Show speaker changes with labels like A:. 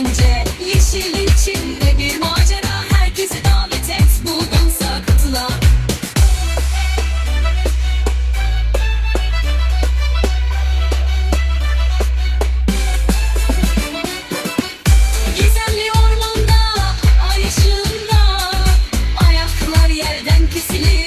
A: eğlence Yeşil içinde bir macera Herkesi davet et. Bu dansa katılan Gizemli ormanda, ay ışığında Ayaklar yerden kesilir